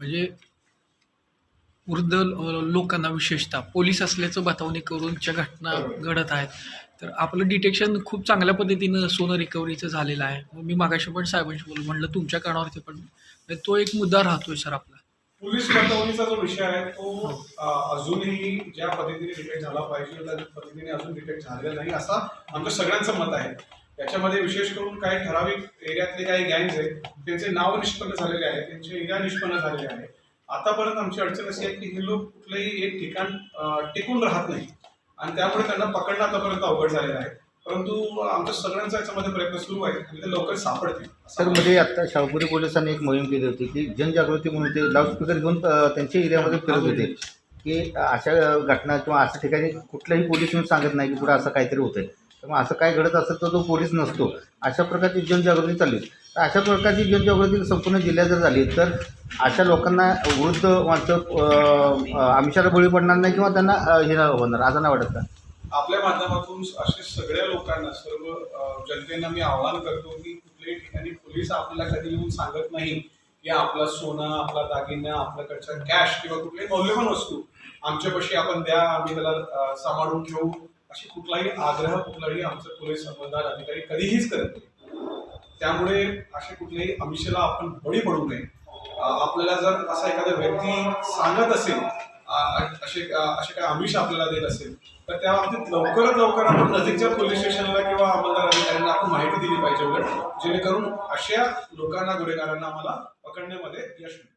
म्हणजे वृद्ध लोकांना विशेषतः पोलीस असल्याचं बतावणी करून ज्या घटना घडत आहेत तर आपलं डिटेक्शन खूप चांगल्या पद्धतीनं सोनं रिकव्हरीचं झालेलं आहे. मग मी मागाशी पण साहेबांशी बोल म्हणलं तुमच्या कानावरती पण तो एक मुद्दा राहतोय सर आपला. पोलीस वर्तवणीचा जो विषय आहे तो अ, अजूनही ज्या पद्धतीने डिटेक्ट झाला पाहिजे त्या पद्धतीने अजून डिटेक्ट झालेला नाही असा आमचं सगळ्यांचं मत आहे. याच्यामध्ये विशेष करून काही ठराविक एरियातले काही गँग्स आहेत त्यांचे नाव निष्पन्न झालेले आहे त्यांचे एरिया निष्पन्न झालेले आहे. आतापर्यंत आमची अडचण अशी आहे की हे लोक कुठलंही एक ठिकाण टिकून राहत नाही. आणि त्यामुळे त्यांना पकडणं आतापर्यंत अवघड झालेलं आहे. परंतु आमच्या सगळ्यांचा याच्यामध्ये प्रयत्न सुरू आहे आणि ते लवकर सापडतील. सरमध्ये आता शाहपुरी पोलिसांनी एक मोहीम केली होती की जनजागृती म्हणून ते लाऊडस्पीकर घेऊन त्यांच्या एरियामध्ये फिरत होते. की अशा घटना किंवा अशा ठिकाणी कुठलाही पोलीस येऊन सांगत नाही की पुढे असं काहीतरी होतंय. त्यामुळे असं काय घडत असेल तर तो पोलीस नसतो. अशा प्रकारची जनजागृती चालली. तर अशा प्रकारची जनजागृती संपूर्ण जिल्ह्यात जर झाली तर अशा लोकांना वृद्ध माणसं आमिषाला बळी पडणार नाही किंवा त्यांना हे होणार. असं नाही वाटत का? आपल्या माध्यमातून असे सगळ्या लोकांना सर्व जनतेनं मी आवाहन करतो की कुठल्याही ठिकाणी पोलीस आपल्याला कधी येऊन सांगत नाही की आपला सोनं आपला दागिना आपल्याकडच्या कॅश किंवा कुठल्याही मौल्यवान वस्तू आमच्यापाशी आपण द्या आम्ही त्याला सांभाळून ठेवू. अशी कुठलाही आग्रह कुठलाही आमचं पोलीस अंमलदार अधिकारी कधीहीच करत नाही. त्यामुळे असे कुठल्याही आमिषाला आपण बळी पडू नये. आपल्याला जर असा एखादा व्यक्ती सांगत असेल असे असे काही आमिष आपल्याला देत असेल तर त्या बाबतीत लवकरात लवकर आपण नजीकच्या पोलीस स्टेशनला किंवा अंमलदार अधिकाऱ्यांना आपण माहिती दिली पाहिजे उलट जेणेकरून अशा लोकांना गुन्हेगारांना आम्हाला पकडण्यामध्ये यश मिळेल.